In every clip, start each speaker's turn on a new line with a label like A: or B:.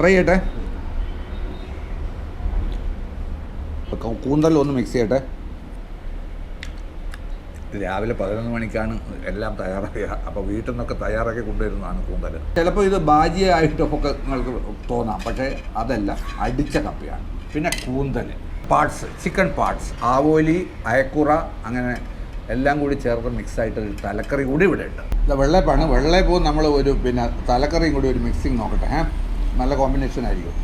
A: Try ചെയ്യട്ടെ. കൂന്തൽ ഒന്ന് മിക്സ് ചെയ്യട്ടെ. രാവിലെ പതിനൊന്ന് മണിക്കാണ് എല്ലാം തയ്യാറാക്കുക അപ്പോൾ വീട്ടിൽ നിന്നൊക്കെ തയ്യാറാക്കി കൊണ്ടുവരുന്നതാണ് കൂന്തൽ. ചിലപ്പോൾ ഇത് ബാജിയായിട്ടൊക്കെ നിങ്ങൾക്ക് തോന്നാം. പക്ഷേ അതല്ല അടിച്ച കപ്പയാണ്. പിന്നെ കൂന്തൽ. പാർട്സ് ചിക്കൻ പാർട്സ് ആവോലി അയക്കുറ അങ്ങനെ എല്ലാം കൂടി ചേർത്ത് മിക്സായിട്ട് ഒരു തലക്കറി കൂടി ഇവിടെ ഉണ്ട്. ഇത് വെള്ളയപ്പാണ് വെള്ളയപ്പവും നമ്മൾ ഒരു പിന്നെ തലക്കറിയും കൂടി ഒരു മിക്സിങ് നോക്കട്ടെ ഏ? നല്ല കോമ്പിനേഷൻ ആയിരിക്കും.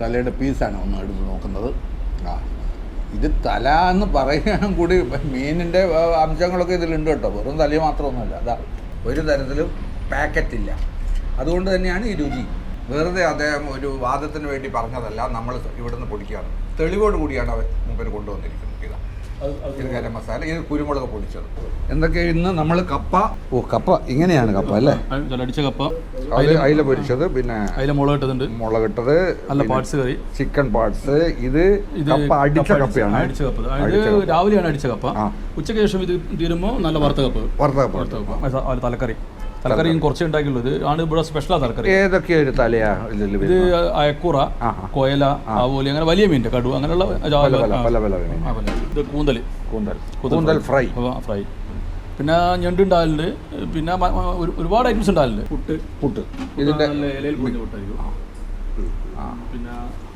A: തലയുടെ പീസാണ് ഒന്ന് എടുത്ത് നോക്കുന്നത്. ആ ഇത് തല എന്ന് പറയാനും കൂടി മീനിന്റെ അംശങ്ങളൊക്കെ ഇതിലുണ്ട് കേട്ടോ. വെറും തല മാത്രമൊന്നുമല്ല. അതാ ഒരു തരത്തിലും പാക്കറ്റ് ഇല്ല. അതുകൊണ്ട് തന്നെയാണ് ഈ രുചി. വെറുതെ അദ്ദേഹം ഒരു വാദത്തിന് വേണ്ടി പറഞ്ഞതല്ല നമ്മൾ ഇവിടുന്ന് പൊടിക്കുകയാണ്. തെളിവോട് കൂടിയാണ് അവർ മുമ്പിൽ കൊണ്ടുവന്നിരിക്കുന്നത്. ഇതാ ഗരം മസാല ഇത് കുരുമുളക് പൊടിച്ചത്. എന്തൊക്കെ ഇന്ന് നമ്മൾ കപ്പ? ഓ കപ്പ. ഇങ്ങനെയാണ് കപ്പ അല്ലേ?
B: അടിച്ച കപ്പ.
A: അയില പൊരിച്ചത് പിന്നെ
B: അയില മുളക് ഇട്ടതുണ്ട്.
A: മുളകിട്ടത്
B: നല്ല പാർട്സ് കറി.
A: ചിക്കൻ പാർട്സ് ഇത് കപ്പ അടിച്ച കപ്പയാണ്.
B: അടിച്ച കപ്പ. രാവിലെയാണ് അടിച്ച കപ്പ. ഉച്ചയ്ക്ക് ശേഷം ഇത് തീരുമ്പോൾ നല്ല വറുത്ത കപ്പ്.
A: വറുത്ത കപ്പ
B: വറുത്ത കപ്പ. അത് അതിൽ തലക്കറി. തലക്കറിയും കുറച്ച് ഉണ്ടാക്കിയുള്ളത് ആണ് ഇവിടെ സ്പെഷ്യലാ തലക്കറി
A: ഏതൊക്കെ ഒരു തലയാ
B: ഇത് അയക്കൂറ. കോയല ആവോലി അങ്ങനെ വലിയ മീൻ കടു അങ്ങനെയുള്ള. ഇത് കൂന്തൽ.
A: കൂന്തൽ കൂന്തൽ ഫ്രൈ.
B: ഫ്രൈ. പിന്നെ ഞണ്ട് ഉണ്ടാകലുണ്ട് പിന്നെ ഒരുപാട് ഐറ്റംസ് ഉണ്ടാകലുണ്ട് പുട്ട്.
A: പുട്ട്. ഇതിന്റെ
B: ഇലയിൽ പുട്ടായിരിക്കും.
A: ആ.
B: പിന്നെ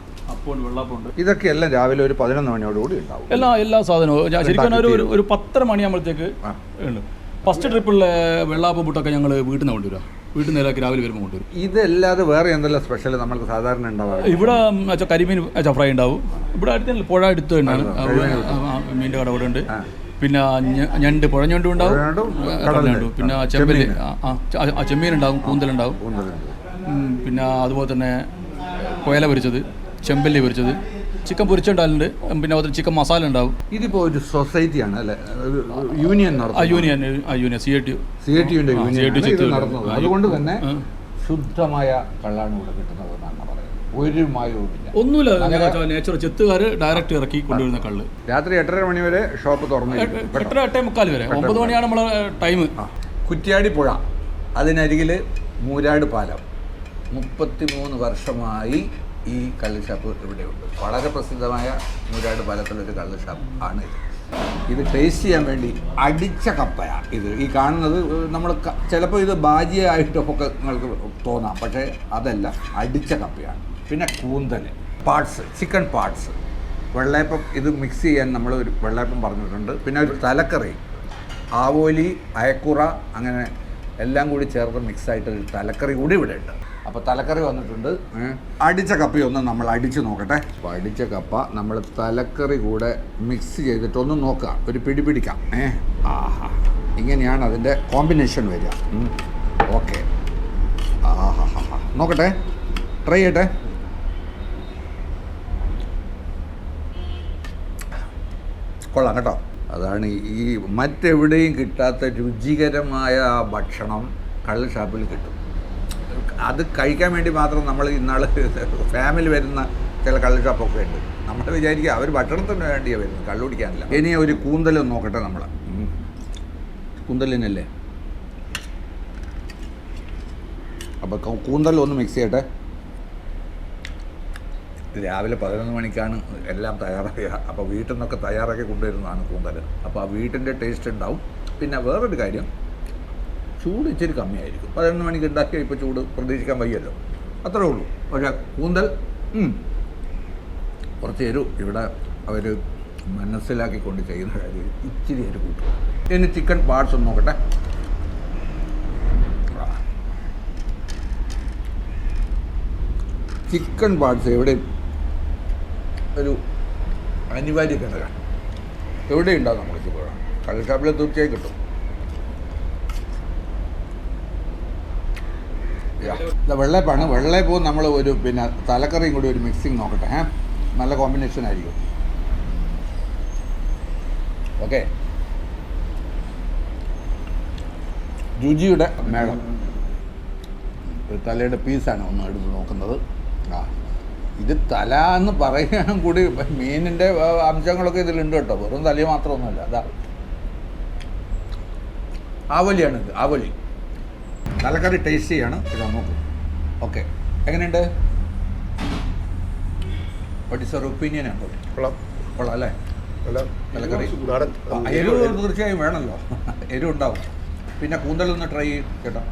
A: ഇതൊക്കെ എല്ലാം രാവിലെ ഒരു പതിനൊന്ന് മണിയോടുകൂടി ഉണ്ടാവും.
B: എല്ലാ എല്ലാ സാധനവും. ശരിക്കും ഒരു ഒരു- പത്തര മണിയാകുമ്പോഴത്തേക്ക്. ഉണ്ട്. ഫസ്റ്റ് ട്രിപ്പിലെ വെള്ളാപ്പ് പുട്ടൊക്കെ ഞങ്ങൾ വീട്ടിൽ നിന്ന് കൊണ്ടുവരാം വീട്ടിൽ നിന്ന് രാവിലെ വരുമ്പോൾ കൊണ്ടുവരും.
A: ഇതല്ലാതെ വേറെ എന്തെല്ലാം സ്പെഷ്യൽ നമ്മൾക്ക് സാധാരണ ഉണ്ടാവാറ്
B: ഇവിടെ അച്ഛാ കരിമീൻ അച്ഛാ ഫ്രൈ ഉണ്ടാവും. ഇവിടെ അടുത്ത് പുഴ അടുത്ത് തന്നെയാണ്. മീന്റെ കട ഇവിടെ ഉണ്ട്. പിന്നെ ഞണ്ട് ഞണ്ട് പുഴഞ്ഞണ്ടും ഉണ്ടാവും. പിന്നെ ചെമ്പല്ലി ആ ചെമ്മീൻ ഉണ്ടാവും കൂന്തലുണ്ടാവും
A: കൂന്തലുണ്ട്
B: പിന്നെ അതുപോലെ തന്നെ കൊയല പൊരിച്ചത് ചെമ്പല്ലി പൊരിച്ചത്. ചിക്കൻ പൊരിച്ചുണ്ടാവുന്നുണ്ട് പിന്നെ അതുപോലെ ചിക്കൻ മസാല ഉണ്ടാവും.
A: ഇതിപ്പോ ഒരു സൊസൈറ്റിയാണ് അല്ലെ? Union
B: union union C A T
A: C A ടിയുടെ യൂണിയൻ നടന്നത് അതുകൊണ്ട് തന്നെ ശുദ്ധമായ കള്ളാണ് ഇവിടെ കിട്ടുന്നത് എന്നാണ് പറയുന്നത്. ഒരു മായവുമില്ല.
B: ഒന്നുമില്ല നേച്ചർ ചെത്തുകാർ ഡയറക്റ്റ് ഇറക്കി കൊണ്ടുവരുന്ന കള്ള്.
A: രാത്രി എട്ടര മണി വരെ ഷോപ്പ് കേട്ടോ.
B: എട്ടര എട്ടേ മുക്കാൽ വരെ. ഒമ്പത് മണിയാണ് നമ്മളെ ടൈം.
A: കുറ്റ്യാടി പുഴ. അതിനരികിൽ മൂരാട് പാലം. മുപ്പത്തിമൂന്ന് വർഷമായി ഈ കള്ളുഷാപ്പ് ഇവിടെയുണ്ട് വളരെ പ്രസിദ്ധമായ നൂറ്റാണ്ട് പലത്തിലൊരു കള്ളുഷാപ്പ് ആണ് ഇത്. ഇത് ടേസ്റ്റ് ചെയ്യാൻ വേണ്ടി അടിച്ച കപ്പയാണ് ഇത്. ഈ കാണുന്നത് നമ്മൾ ചിലപ്പോൾ ഇത് ബാജിയായിട്ടൊക്കെ നിങ്ങൾക്ക് തോന്നാം. പക്ഷേ അതല്ല അടിച്ച കപ്പയാണ്. പിന്നെ കൂന്തൽ പാർട്സ് ചിക്കൻ പാർട്സ് വെള്ളയപ്പം ഇത് മിക്സ് ചെയ്യാൻ നമ്മൾ ഒരു വെള്ളയപ്പം പറഞ്ഞിട്ടുണ്ട്. പിന്നെ ഒരു തലക്കറി ആവോലി അയക്കുറ അങ്ങനെ എല്ലാം കൂടി ചേർത്ത് മിക്സായിട്ട് ഒരു തലക്കറി കൂടി ഇവിടെ ഉണ്ട്. അപ്പോൾ തലക്കറി വന്നിട്ടുണ്ട്. അടിച്ച അടിച്ച കപ്പയൊന്ന് നമ്മൾ അടിച്ച് നോക്കട്ടെ. അപ്പോൾ അടിച്ച കപ്പ നമ്മൾ തലക്കറി കൂടെ മിക്സ് ചെയ്തിട്ട് ഒന്ന് നോക്കുക ഒരു പിടി പിടിക്കാം. ഏ? ആഹാ. ഇങ്ങനെയാണ് അതിന്റെ കോമ്പിനേഷൻ വരിക. ഓക്കെ. ആഹാ നോക്കട്ടെ. ട്രൈ ചെയ്യട്ടെ. കൊള്ളാം കേട്ടോ. അതാണ് ഈ മറ്റെവിടെയും കിട്ടാത്ത രുചികരമായ ഭക്ഷണം കള്ള് ഷാപ്പിൽ കിട്ടും. അത് കഴിക്കാൻ വേണ്ടി മാത്രം നമ്മൾ ഇന്നാൾ ഫാമിലി വരുന്ന ചില കള്ള് ഷാപ്പൊക്കെ ഉണ്ട്. നമ്മൾ വിചാരിക്കുക അവർ ഭക്ഷണത്തിന് വേണ്ടിയാണ് വരുന്നത്. കള്ളു കുടിക്കാനില്ല. ഇനി ഒരു കൂന്തൽ നോക്കട്ടെ നമ്മൾ കൂന്തലിനല്ലേ? അപ്പോൾ കൂന്തൽ ഒന്ന് മിക്സ് ചെയ്യട്ടെ. രാവിലെ പതിനൊന്ന് മണിക്കാണ് എല്ലാം തയ്യാറാക്കുക അപ്പോൾ വീട്ടിൽ നിന്നൊക്കെ തയ്യാറാക്കി കൊണ്ടുവരുന്നതാണ് കൂന്തൽ. അപ്പോൾ ആ വീട്ടിന്റെ ടേസ്റ്റ് ഉണ്ടാവും. പിന്നെ വേറൊരു കാര്യം ചൂട് ഇച്ചിരി കമ്മിയായിരിക്കും. പതിനൊന്ന് മണിക്ക് ഉണ്ടാക്കിയാൽ ഇപ്പോൾ ചൂട് പ്രതീക്ഷിക്കാൻ വയ്യല്ലോ. അത്രേ ഉള്ളൂ. പക്ഷേ കൂന്തൽ കുറച്ച് എരു ഇവിടെ അവർ മനസ്സിലാക്കിക്കൊണ്ട് ചെയ്യുന്ന കാര്യം ഇച്ചിരി എരു കൂട്ടും. ഇനി ചിക്കൻ പാർട്സ് ഒന്ന് നോക്കട്ടെ. ചിക്കൻ പാർട്സ് എവിടെ? ഒരു അനിവാര്യ ഘടകം. എവിടെ നമ്മൾ ചിക്കൻ കള്ളിക്കാപ്പിലെ കള്ള് ഷാപ്പിൽ തീർച്ചയായും കിട്ടും. വെള്ളയപ്പാണ്. വെള്ളയപ്പവും നമ്മൾ ഒരു പിന്നെ തലക്കറിയും കൂടി ഒരു മിക്സിങ് നോക്കട്ടെ. ഏ? നല്ല കോമ്പിനേഷൻ ആയിരിക്കും. ഓക്കെ രുചിയുടെ മേളം. തലയുടെ പീസാണ് ഒന്ന് എടുത്ത് നോക്കുന്നത്. ആ. ഇത് തല എന്ന് പറയാനും കൂടി മീനിന്റെ അംശങ്ങളൊക്കെ ഇതിലുണ്ട് കേട്ടോ. വെറും തല മാത്രമൊന്നുമല്ല. അതാ. ആവലിയാണിത്. ആവലി. തലക്കറി ടേസ്റ്റിയാണ് ഇതാ നോക്കൂ ഓക്കെ എങ്ങനെയുണ്ട്? വാട്ട് ഇസ് യുവർ ഒപ്പീനിയൻ ആണ്?
C: കൊള്ളാം.
A: കൊള്ളാം അല്ലേ? ആ, എരിവ് തീർച്ചയായും വേണമല്ലോ എരിവ് ഉണ്ടാവും. പിന്നെ കൂന്തൽ ഒന്ന് ട്രൈ കേട്ടോ.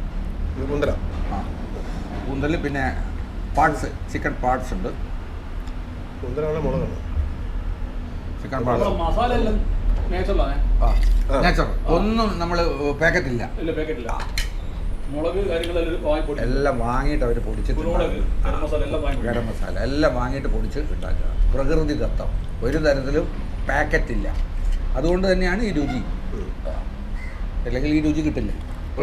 C: ഇത് കുന്തല.
A: ആ. കൂന്തൽ പിന്നെ പാർട്സ് ചിക്കൻ പാർട്സ് ഉണ്ട്.
C: കുന്തലാണ് മുളകാണ്
A: ചിക്കൻ പാർട്സ്
B: മസാല
A: ആ. നാച്ചുറൽ ഒന്നും നമ്മൾ പാക്കറ്റ് ഇല്ല.
B: ഇല്ല പാക്കറ്റില്ല വാങ്ങിപ്പൊടി
A: എല്ലാം വാങ്ങിയിട്ട് അവർ പൊടിച്ച്
B: ഗരം മസാല എല്ലാം
A: വാങ്ങിയിട്ട് പൊടിച്ച് ഉണ്ടാക്കുക. പ്രകൃതിദത്തം ഒരു തരത്തിലും പാക്കറ്റ് ഇല്ല. അതുകൊണ്ട് തന്നെയാണ് ഈ രുചി. അല്ലെങ്കിൽ ഈ രുചി കിട്ടില്ല.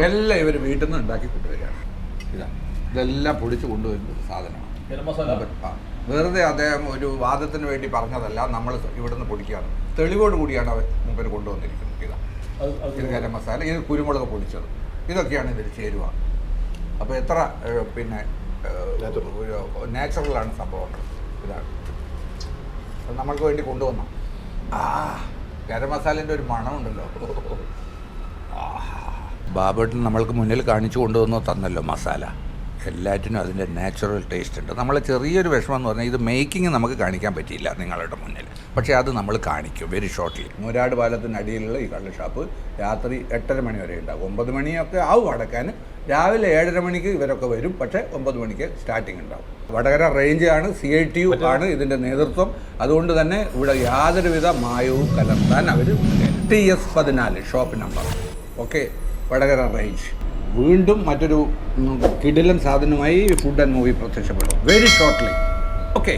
A: എല്ലാം ഇവർ വീട്ടിൽ നിന്ന് ഉണ്ടാക്കി കൊണ്ടുവരികയാണ്. ഇതാ. ഇതെല്ലാം പൊടിച്ച് കൊണ്ടുവരുന്ന ഒരു സാധനമാണ്. വെറുതെ അദ്ദേഹം ഒരു വാദത്തിന് വേണ്ടി പറഞ്ഞതല്ല. നമ്മൾ ഇവിടുന്ന് പൊടിക്കുകയാണ്. തെളിവോട് കൂടിയാണ് അവർ മുമ്പിൽ കൊണ്ടുവന്നിരിക്കുന്നത്. ഇതാ. ഇത് ഗരം മസാല ഇത് കുരുമുളക് പൊടിച്ചത്. ഇതൊക്കെയാണ് ഇതിൽ ചേരുവ അപ്പോൾ എത്ര പിന്നെ
C: Natural.
A: നാച്ചുറലാണ് സംഭവം ഇതാണ്. അത് നമ്മൾക്ക് വേണ്ടി കൊണ്ടുവന്ന. ആ ഗരം മസാലേന്റെ ഒരു മണമുണ്ടല്ലോ ബാബേട്ടൻ നമ്മൾക്ക് മുന്നിൽ കാണിച്ചു കൊണ്ടുവന്നു തന്നല്ലോ മസാല. എല്ലാറ്റിനും അതിന്റെ നാച്ചുറൽ ടേസ്റ്റ് ഉണ്ട്. നമ്മൾ ചെറിയൊരു വിഷമം എന്ന് പറഞ്ഞാൽ ഇത് മേക്കിംഗ് നമുക്ക് കാണിക്കാൻ പറ്റിയില്ല നിങ്ങളുടെ മുന്നിൽ. പക്ഷേ അത് നമ്മൾ കാണിക്കും വെരി ഷോർട്ട്ലി മൂരാട് പാലത്തിനടിയിലുള്ള ഈ കള്ള് ഷാപ്പ് രാത്രി എട്ടര മണി വരെ ഉണ്ടാകും. ഒമ്പത് മണിയൊക്കെ ആവും അടക്കാൻ. രാവിലെ ഏഴര മണിക്ക് ഇവരൊക്കെ വരും. പക്ഷേ ഒമ്പത് മണിക്ക് സ്റ്റാർട്ടിംഗ് ഉണ്ടാവും. വടകര റേഞ്ച് ആണ് സി ഐ ടി യു ആണ് ഇതിന്റെ നേതൃത്വം. അതുകൊണ്ട് തന്നെ ഇവിടെ യാതൊരുവിധ മായവും കലർത്താൻ അവർ ടി എസ് പതിനാല് shop number okay Vadakara range വീണ്ടും മറ്റൊരു കിടിലൻ സാധനമായി food and movie പ്രത്യക്ഷപ്പെടും. Very shortly okay